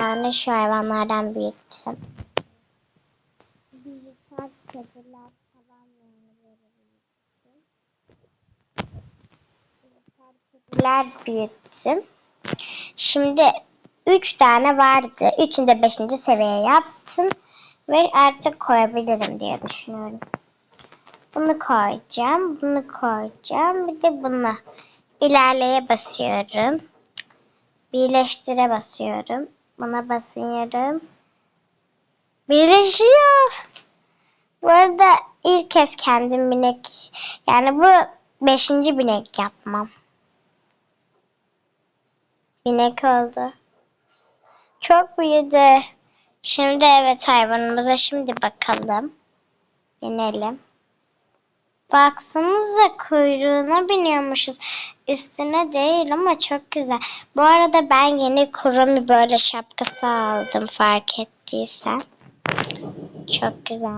Yani şu hayvanlardan büyüttüm. Büyüten kediler falan yani böyle kediler büyüttüm. Şimdi üç tane vardı. Üçünü de beşinci seviye yaptım. Ve artık koyabilirim diye düşünüyorum. Bunu koyacağım. Bunu koyacağım. Bir de bunu. İlerleye basıyorum. Birleştire basıyorum. Buna basıyorum. Birleşiyor. Bu arada ilk kez kendim binek yani bu beşinci binek yapmam. Binek oldu. Çok büyüdü. Şimdi evet hayvanımıza şimdi bakalım. Binelim. Baksanıza kuyruğuna biniyormuşuz. Üstüne değil ama çok güzel. Bu arada ben yeni kurumi böyle şapkası aldım fark ettiysen. Çok güzel.